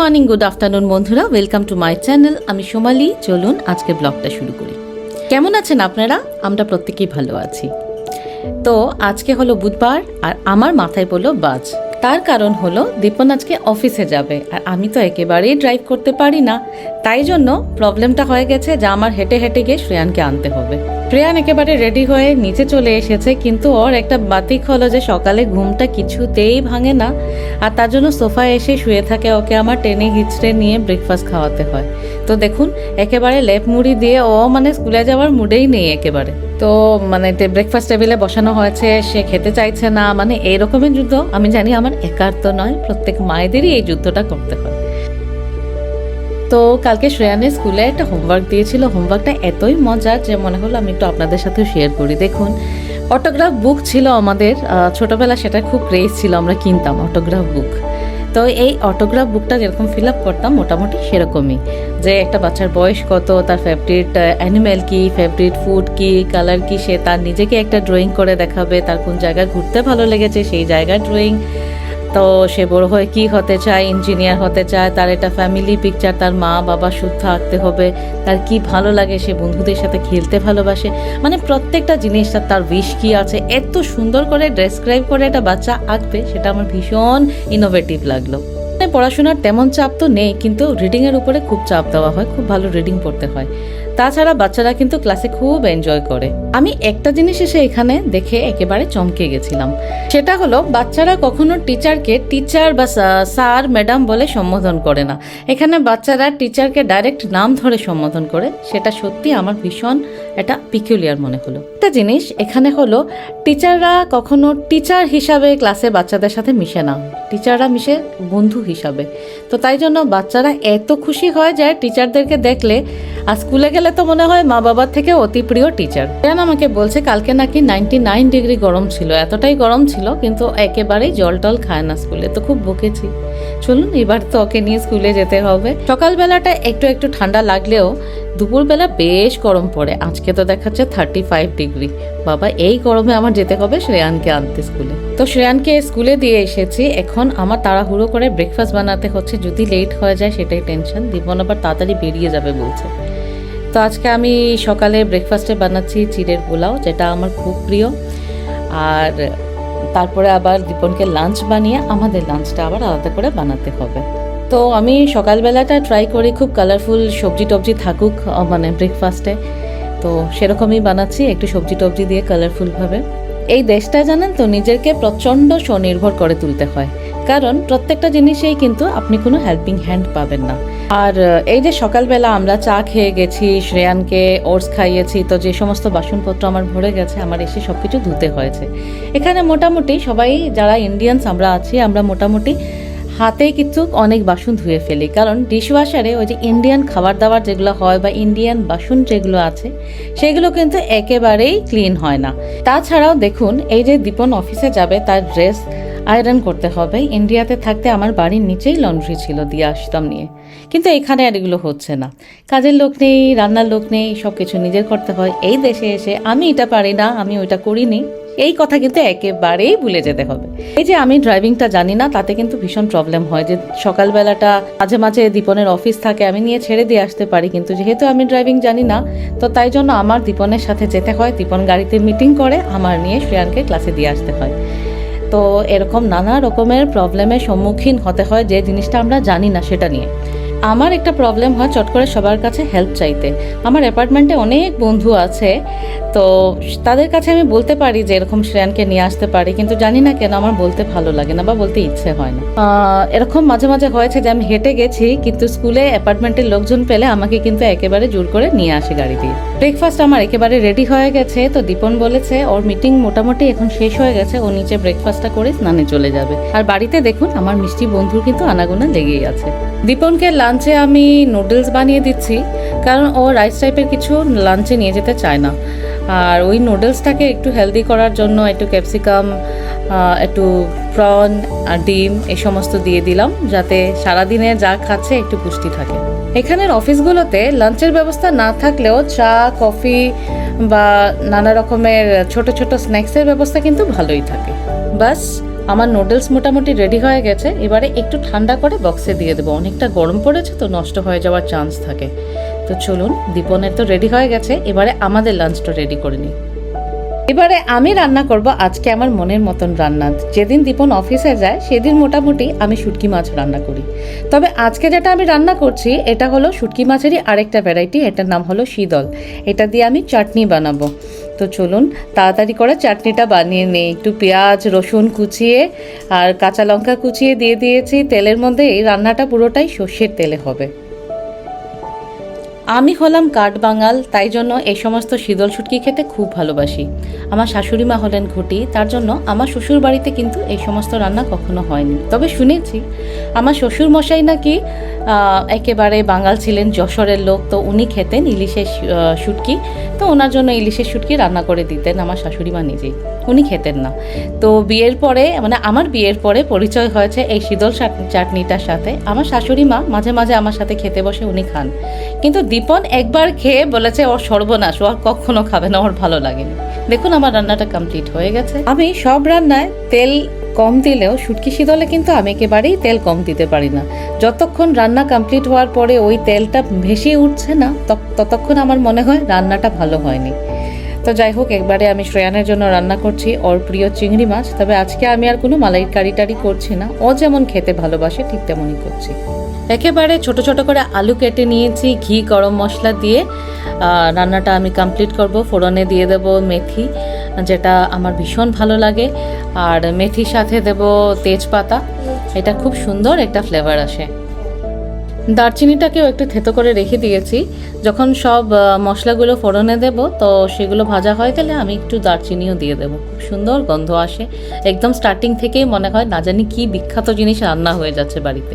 Morning good afternoon বন্ধুরা। Welcome to my channel আমি সোমালি। চলুন আজকে ব্লগটা শুরু করি। কেমন আছেন আপনারা? আমরা প্রত্যেকেই ভালো আছি। তো আজকে হলো বুধবার, আর আমার মাথায় পড়ল বাজ। তার কারণ হলো দীপন আজকে অফিসে যাবে আর আমি তো একেবারেই ড্রাইভ করতে পারি না। তাই জন্য প্রবলেমটা হয়ে গেছে যে আমার হেঁটে হেঁটে গিয়ে শ্রেয়ানকে আনতে হবে। শ্রেয়ান একেবারে রেডি হয়ে নিচে চলে এসেছে, কিন্তু ওর একটা বাতিক হলো যে সকালে ঘুমটা কিছুতেই ভাঙে না আর তার জন্য সোফায় এসে শুয়ে থাকে ওকে আমার টেনে হিচড়ে নিয়ে ব্রেকফাস্ট খাওয়াতে হয়। তো দেখুন, একেবারে লেপ মুড়ি দিয়ে ও মানে স্কুলে যাওয়ার মুডেই নেই একেবারে। তো মানে ব্রেকফাস্ট টেবিলে বসানো হয়েছে, সে খেতে চাইছে না মানে এইরকমের যুদ্ধ। আমি জানি আমার একার তো নয়, প্রত্যেক মায়েদেরই এই যুদ্ধটা করতে হয়। তো কালকে শ্রেয়ানের স্কুলে একটা হোমওয়ার্ক দিয়েছিল। হোমওয়ার্কটা এতই মজার যে মনে হলো আমি একটু আপনাদের সাথেও শেয়ার করি। দেখুন অটোগ্রাফ বুক ছিল আমাদের। ছোটবেলা সেটা খুব ক্রেজ ছিল, আমরা কিনতাম অটোগ্রাফ বুক তো এই অটোগ্রাফ বুকটা যেরকম ফিল আপ করতাম, মোটামুটি সেরকমই। যে একটা বাচ্চার বয়স কত, তার ফেভারিট অ্যানিম্যাল কি ফেভারিট ফুড কি কালার কি, সে তার নিজেকে একটা ড্রয়িং করে দেখাবে, তার কোন জায়গায় ঘুরতে ভালো লেগেছে, সেই জায়গার ড্রয়িং তো সে বড় হয়ে কি হতে চায় ইঞ্জিনিয়ার হতে চায়, তার একটা ফ্যামিলি পিকচার তার মা বাবা শুদ্ধ আঁকতে হবে, তার কি ভালো লাগে সে বন্ধুদের সাথে খেলতে ভালোবাসে। মানে প্রত্যেকটা জিনিসটা তার উইশ কি আছে, এত সুন্দর করে ডেসক্রাইব করে একটা বাচ্চা আঁকবে, সেটা আমার ভীষণ ইনোভেটিভ লাগল। মানে পড়াশোনার তেমন চাপ তো নেই, কিন্তু রিডিংয়ের উপরে খুব চাপ দেওয়া হয়, খুব ভালো রিডিং পড়তে হয়। তাছাড়া বাচ্চারা কিন্তু ক্লাসে খুব এনজয় করে। আমি একটা জিনিস এসে এখানে দেখে একেবারে চমকে গেছিলাম। সেটা হলো, বাচ্চারা কখনো টিচারকে টিচার বা স্যার ম্যাডাম বলে সম্বোধন করে না। এখানে বাচ্চারা টিচারকে ডাইরেক্ট নাম ধরে সম্বোধন করে। সেটা সত্যি আমার ভীষণ এটা পিকুলিয়ার মনে হলো। একটা জিনিস, এখানে হলো টিচাররা কখনো টিচার হিসাবে ক্লাসে বাচ্চাদের সাথে মিশে না। টিচাররা মিশে বন্ধু হিসাবে। তো তাই জন্য বাচ্চারা এত খুশি হয় যে টিচারদেরকে দেখলে, আর স্কুলে গেলে তো মনে হয় মা বাবার থেকে অতি প্রিয় টিচার। কেন আমাকে বলছে, কালকে নাকি নাইনটি নাইন ডিগ্রি গরম ছিল। এতটাই গরম ছিল, কিন্তু একেবারেই জল টল খায় না স্কুলে। তো খুব বকেছি চলুন, এবার তো ওকে নিয়ে স্কুলে যেতে হবে। সকালবেলাটা একটু একটু ঠান্ডা লাগলেও দুপুরবেলা বেশ গরম পড়ে। আজকে তো দেখাচ্ছে থার্টি ফাইভ ডিগ্রি বাবা, এই গরমে আমার যেতে হবে শ্রেয়ানকে আনতে স্কুলে। তো শ্রেয়ানকে স্কুলে দিয়ে এসেছি। এখন আমার তাড়াহুড়ো করে ব্রেকফাস্ট বানাতে হচ্ছে। যদি লেট হয়ে যায়, সেটাই টেনশন দীপন আবার তাড়াতাড়ি বেরিয়ে যাবে বলছে। তো আজকে আমি সকালে ব্রেকফাস্টে বানাচ্ছি চিড়ের পোলাও, যেটা আমার খুব প্রিয়। আর তারপরে আবার দীপনকে লাঞ্চ বানিয়ে আমাদের লাঞ্চটা আবার আলাদা করে বানাতে হবে। তো আমি সকালবেলাটা ট্রাই করি খুব কালারফুল সবজি টবজি থাকুক মানে ব্রেকফাস্টে তো সেরকমই বানাচ্ছি, একটু সবজি টবজি দিয়ে কালারফুলভাবে এই দেশটা জানেন তো নিজেকে প্রচণ্ড স্বনির্ভর করে তুলতে হয়। কারণ প্রত্যেকটা জিনিসেই কিন্তু আপনি কোনো হেল্পিং হ্যান্ড পাবেন না। আর এই যে সকালবেলা আমরা চা খেয়ে গেছি, শ্রেয়ানকে ওটস খাইয়েছি, তো যে সমস্ত বাসনপত্র আমার ভরে গেছে, আমার এসে সব কিছু ধুতে হয়েছে। এখানে মোটামুটি সবাই, যারা ইন্ডিয়ানস আমরা আছি, আমরা মোটামুটি হাতে কিন্তু অনেক বাসন ধুয়ে ফেলি। কারণ ডিশওয়াশারে ওই যে ইন্ডিয়ান খাবার দাবার যেগুলো হয় বা ইন্ডিয়ান বাসন যেগুলো আছে, সেগুলো কিন্তু একেবারেই ক্লিন হয় না। তাছাড়াও দেখুন, এই যে দীপন অফিসে যাবে, তার ড্রেস আয়রন করতে হবে। ইন্ডিয়াতে থাকতে আমার বাড়ির নিচেই লন্ড্রি ছিল দিয়ে আসতাম নিয়ে। কিন্তু এখানে আর এগুলো হচ্ছে না। কাজের লোক নেই, রান্নার লোক নেই সব কিছু নিজের করতে হয়। এই দেশে এসে আমি এটা পারি না, আমি ওইটা করিনি। এই কথা কিন্তু একেবারেই ভুলে যেতে হবে। এই যে আমি ড্রাইভিংটা জানি না, তাতে কিন্তু ভীষণ প্রবলেম হয় যে সকালবেলাটা মাঝে মাঝে দীপনের অফিস থাকে, আমি নিয়ে ছেড়ে দিয়ে আসতে পারি, কিন্তু যেহেতু আমি ড্রাইভিং জানি না, তো তাই জন্য আমার দীপনের সাথে যেতে হয়, দীপন গাড়িতে মিটিং করে, আমার নিয়ে শ্রেয়ানকে ক্লাসে দিয়ে আসতে হয়। তো এরকম নানা রকমের প্রবলেমের সম্মুখীন হতে হয়, যে জিনিসটা আমরা জানি না সেটা নিয়ে। আমার একটা প্রবলেম হয়, চট করে সবার কাছে হেল্প চাইতে। আমার অ্যাপার্টমেন্টে অনেক বন্ধু আছে, তো তাদের কাছে আমি বলতে পারি যে এরকম শ্রেয়ানকে নিয়ে আসতে পারি, কিন্তু জানি না কেন আমার বলতে ভালো লাগে না বা বলতে ইচ্ছে হয় না। এরকম মাঝে মাঝে হয়েছে যে আমি হেঁটে গেছি, কিন্তু স্কুলে অ্যাপার্টমেন্টের লোকজন পেলে আমাকে কিন্তু একেবারে জোর করে নিয়ে আসে গাড়ি দিয়ে। ব্রেকফাস্ট আমার একেবারে রেডি হয়ে গেছে, তো দীপন বলেছে, ওর মিটিং মোটামুটি এখন শেষ হয়ে গেছে, ও নিচে ব্রেকফাস্টটা করে স্নানে চলে যাবে। আর বাড়িতে দেখুন, আমার মিষ্টি বন্ধুর কিন্তু আনাগোনা লেগেই আছে। দীপনকে লাঞ্চে আমি নুডলস বানিয়ে দিচ্ছি, কারণ ও রাইস টাইপের কিছু লাঞ্চে নিয়ে যেতে চায় না। আর ওই নুডলসটাকে একটু হেলদি করার জন্য একটু ক্যাপসিকাম একটু প্রন আর ডিম, এই সমস্ত দিয়ে দিলাম, যাতে সারাদিনে যা খাচ্ছে একটু পুষ্টি থাকে। এখানের অফিসগুলোতে লাঞ্চের ব্যবস্থা না থাকলেও চা কফি বা নানা রকমের ছোট ছোট স্ন্যাক্সের ব্যবস্থা কিন্তু ভালোই থাকে। বাস, আমার নুডলস মোটামুটি রেডি হয়ে গেছে। এবারে একটু ঠান্ডা করে বক্সে দিয়ে দেবো। অনেকটা গরম পড়েছে তো নষ্ট হয়ে যাওয়ার চান্স থাকে। তো চলুন, দীপনের তো রেডি হয়ে গেছে। এবারে আমাদের লাঞ্চটা রেডি করে নিই। এবারে আমি রান্না করব আজকে আমার মনের মতন রান্না। যেদিন দীপন অফিসে যায়, সেদিন মোটামুটি আমি শুটকি মাছ রান্না করি। তবে আজকে যেটা আমি রান্না করছি, এটা হলো শুটকি মাছেরই আরেকটা ভ্যারাইটি এটার নাম হলো শীতল। এটা দিয়ে আমি চাটনি বানাবো। তো চলুন, তাড়াতাড়ি করে চাটনিটা বানিয়ে নিই। একটু পেঁয়াজ, রসুন কুচিয়ে আর কাঁচা লঙ্কা কুচিয়ে দিয়ে দিয়েছি। তেলের মধ্যে এই রান্নাটা পুরোটাই সর্ষের তেলে হবে। আমি হলাম কাঠবাঙাল, তাই জন্য এই সমস্ত শীতল শুটকি খেতে খুব ভালোবাসি। আমার শাশুড়ি মা হলেন ঘুটি, তার জন্য আমার শ্বশুর বাড়িতে কিন্তু এই সমস্ত রান্না কখনো হয়নি। তবে শুনেছি, আমার শ্বশুর মশাই নাকি একেবারে বাঙাল ছিলেন, যশোরের লোক, তো উনি খেতেন ইলিশের শুটকি, তো ওনার জন্য ইলিশের শুটকি রান্না করে দিতেন আমার শাশুড়ি মা নিজেই। উনি খেতেন না। তো বিয়ের পরে মানে আমার বিয়ের পরে পরিচয় হয়েছে এই শীতল চাটনিটার সাথে। আমার শাশুড়ি মা মাঝে মাঝে আমার সাথে খেতে বসে উনি খান। কিন্তু দীপন একবার খেয়ে বলেছে, ওর সর্বনাশ, ও আর কখনো খাবে না, ওর ভালো লাগেনি। দেখুন আমার রান্নাটা কমপ্লিট হয়ে গেছে। আমি সব রান্নায় তেল কম দিলেও, শুটকি শীতলে কিন্তু আমি একেবারেই তেল কম দিতে পারি না। যতক্ষণ রান্না কমপ্লিট হওয়ার পরে ওই তেলটা ভেসে উঠছে না ততক্ষণ আমার মনে হয় রান্নাটা ভালো হয়নি। তো যাই হোক, একবারে আমি শ্রেয়ানের জন্য রান্না করছি ওর প্রিয় চিংড়ি মাছ। তবে আজকে আমি আর কোনো মালাই কারি টারি করছি না। ও যেমন খেতে ভালোবাসে, ঠিক তেমনই করছি। একেবারে ছোট ছোট করে আলু কেটে নিয়েছি, ঘি, গরম মশলা দিয়ে। রান্নাটা আমি কমপ্লিট করব। ফোড়নে দিয়ে দেব মেথি, যেটা আমার ভীষণ ভালো লাগে। আর মেথির সাথে দেব তেজপাতা। এটা খুব সুন্দর একটা ফ্লেভার আসে। দারচিনিটাকেও একটু থেতো করে রেখে দিয়েছি। যখন সব মশলাগুলো ফোড়নে দেব, তো সেগুলো ভাজা হয়ে গেলে আমি একটু দারচিনিও দিয়ে দেবো। খুব সুন্দর গন্ধ আসে। একদম স্টার্টিং থেকেই মনে হয় না জানি কি বিখ্যাত জিনিস রান্না হয়ে যাচ্ছে বাড়িতে।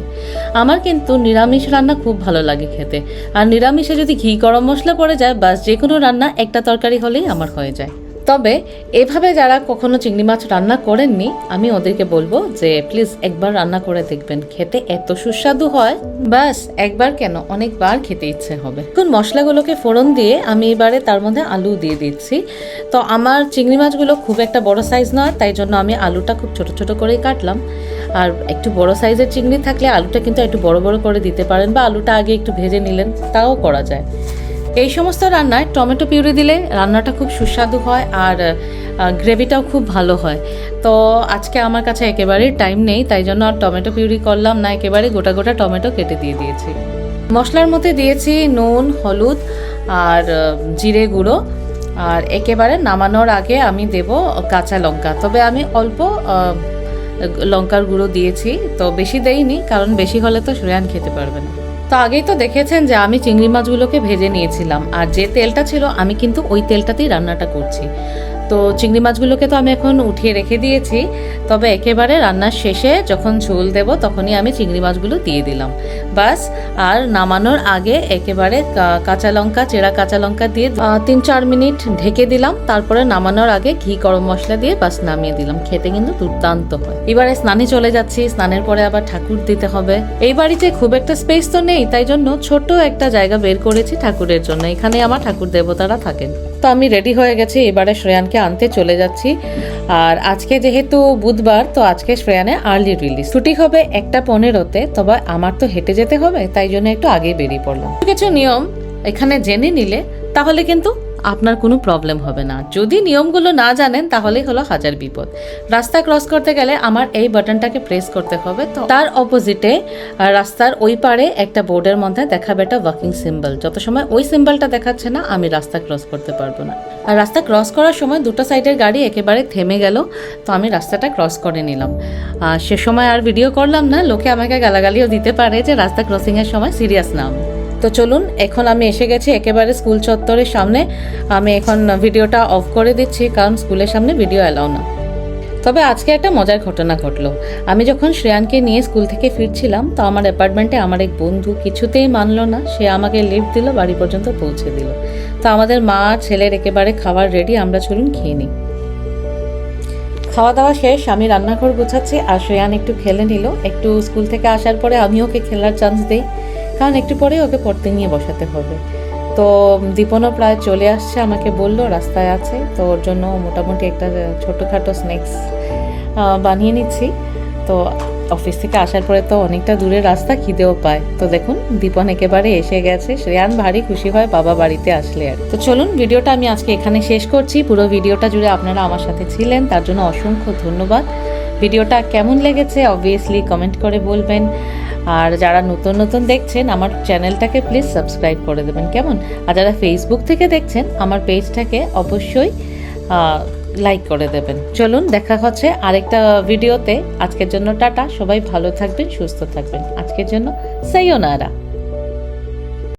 আমার কিন্তু নিরামিষ রান্না খুব ভালো লাগে খেতে। আর নিরামিষে যদি ঘি গরম মশলা পড়ে যায়, বাস যে কোনো রান্না একটা তরকারি হলেই আমার হয়ে যায়। তবে এভাবে যারা কখনো চিংড়ি মাছ রান্না করেননি, আমি ওদেরকে বলব যে প্লিজ একবার রান্না করে দেখবেন, খেতে এত সুস্বাদু হয়। ব্যাস, একবার কেন? অনেকবার খেতে ইচ্ছে হবে। এখন মশলাগুলোকে ফোড়ন দিয়ে আমি এবারে তার মধ্যে আলু দিয়ে দিচ্ছি। তো আমার চিংড়ি মাছগুলো খুব একটা বড় সাইজ নয়, তাই জন্য আমি আলুটা খুব ছোট ছোট করেই কাটলাম। আর একটু বড় সাইজের চিংড়ি থাকলে আলুটা কিন্তু একটু বড় বড় করে দিতে পারেন বা আলুটা আগে একটু ভেজে নিলেন, তাও করা যায়। এই সমস্ত রান্নায় টমেটো পিউরি দিলে রান্নাটা খুব সুস্বাদু হয় আর গ্রেভিটাও খুব ভালো হয়। তো আজকে আমার কাছে একেবারেই টাইম নেই, তাই জন্য আর টমেটো পিউরি করলাম না, একেবারে গোটা গোটা টমেটো কেটে দিয়ে দিয়েছি। মশলার মধ্যে দিয়েছি নুন, হলুদ আর জিরে গুঁড়ো। আর একেবারে নামানোর আগে আমি দেব কাঁচা লঙ্কা। তবে আমি অল্প লঙ্কার গুঁড়ো দিয়েছি, তো বেশি দেইনি, কারণ বেশি হলে তো শ্রেয়ান খেতে পারবে না। তো আগেই তো দেখেছেন যে আমি চিংড়ি মাছগুলোকে ভেজে নিয়েছিলাম। আর যে তেলটা ছিল, আমি কিন্তু ওই তেলটাতেই রান্নাটা করছি। তো চিংড়ি মাছগুলোকে তো আমি এখন উঠিয়ে রেখে দিয়েছি। তবে একেবারে রান্নার শেষে যখন ঝোল দেব তখনই আমি চিংড়ি মাছগুলো দিয়ে দিলাম। বাস, আর নামানোর আগে একেবারে কাঁচা লঙ্কা, চেরা কাঁচা লঙ্কা দিয়ে তিন চার মিনিট ঢেকে দিলাম। তারপরে নামানোর আগে ঘি গরম মশলা দিয়ে বাস নামিয়ে দিলাম। খেতে কিন্তু দুর্দান্ত হয়। এবারে স্নানে চলে যাচ্ছি। স্নানের পরে আবার ঠাকুর দিতে হবে। এই বাড়িতে খুব একটা স্পেস তো নেই, তাই জন্য ছোট একটা জায়গা বের করেছি ঠাকুরের জন্য। এখানে আমার ঠাকুর দেবতারা থাকেন। তো আমি রেডি হয়ে গেছি। এবারে শ্রেয়ানকে আনতে চলে যাচ্ছি। আর আজকে যেহেতু বুধবার, তো আজকে শ্রেয়ানে আর্লি রিলিজ ছুটি হবে একটা পনেরোতে, তবে আমার তো হেঁটে যেতে হবে, তাই জন্য একটু আগে বেরিয়ে পড়লাম। কিছু নিয়ম এখানে জেনে নিলে, তাহলে কিন্তু আপনার কোনো প্রবলেম হবে না। যদি নিয়মগুলো না জানেন, তাহলেই হলো হাজার বিপদ। রাস্তা ক্রস করতে গেলে আমার এই বাটনটাকে প্রেস করতে হবে, তো তার অপোজিটে রাস্তার ওই পারে একটা বোর্ডের মধ্যে দেখাবে একটা ওয়াকিং সিম্বল যত সময় ওই সিম্বলটা দেখাচ্ছে না, আমি রাস্তা ক্রস করতে পারব না। আর রাস্তা ক্রস করার সময় দুটো সাইডের গাড়ি একেবারে থেমে গেল, তো আমি রাস্তাটা ক্রস করে নিলাম। সে সময় আর ভিডিও করলাম না, লোকে আমাকে গালাগালিও দিতে পারে যে রাস্তা ক্রসিংয়ের সময় সিরিয়াস না। তো চলুন, এখন আমি এসে গেছি একেবারে স্কুল চত্বরের সামনে। আমি এখন ভিডিওটা অফ করে দিচ্ছি, কারণ স্কুলের সামনে ভিডিও অ্যালাউ না। তবে আজকে একটা মজার ঘটনা ঘটলো। আমি যখন শ্রেয়ানকে নিয়ে স্কুল থেকে ফিরছিলাম, তো আমার অ্যাপার্টমেন্টে আমার এক বন্ধু কিছুতেই মানলো না। সে আমাকে লিফট দিল, বাড়ি পর্যন্ত পৌঁছে দিল। তো আমাদের মা ছেলের একেবারে খাবার রেডি আমরা চলুন খেয়ে নিই। খাওয়া দাওয়া শেষ, আমি রান্নাঘর গোছাচ্ছি, আর শ্রেয়ান একটু খেলে নিল। একটু স্কুল থেকে আসার পরে আমিও ওকে খেলার চান্স দিই। কারণ একটু পরেই ওকে পড়তে নিয়ে বসাতে হবে। তো দীপনও প্রায় চলে আসছে, আমাকে বলল রাস্তায় আছে, তো ওর জন্য মোটামুটি একটা ছোটোখাটো স্ন্যাক্স বানিয়ে নিচ্ছি। তো অফিস থেকে আসার পরে তো অনেকটা দূরের রাস্তা, খিদেও পায়। তো দেখুন, দীপন একেবারে এসে গেছে, শ্রেয়ান ভারী খুশি হয় বাবা বাড়িতে আসলে আর। তো চলুন, ভিডিওটা আমি আজকে এখানে শেষ করছি। পুরো ভিডিওটা জুড়ে আপনারা আমার সাথে ছিলেন, তার জন্য অসংখ্য ধন্যবাদ। ভিডিওটা কেমন লেগেছে অবভিয়াসলি কমেন্ট করে বলবেন। আর যারা নতুন নতুন দেখছেন, আমার চ্যানেলটাকে প্লিজ সাবস্ক্রাইব করে দেবেন, কেমন? আর যারা ফেসবুক থেকে দেখছেন, আমার পেজটাকে অবশ্যই লাইক করে দেবেন। চলুন, দেখা হচ্ছে আরেকটা ভিডিওতে আজকের জন্য টাটা, সবাই ভালো থাকবেন, সুস্থ থাকবেন। আজকের জন্য সাইওনারা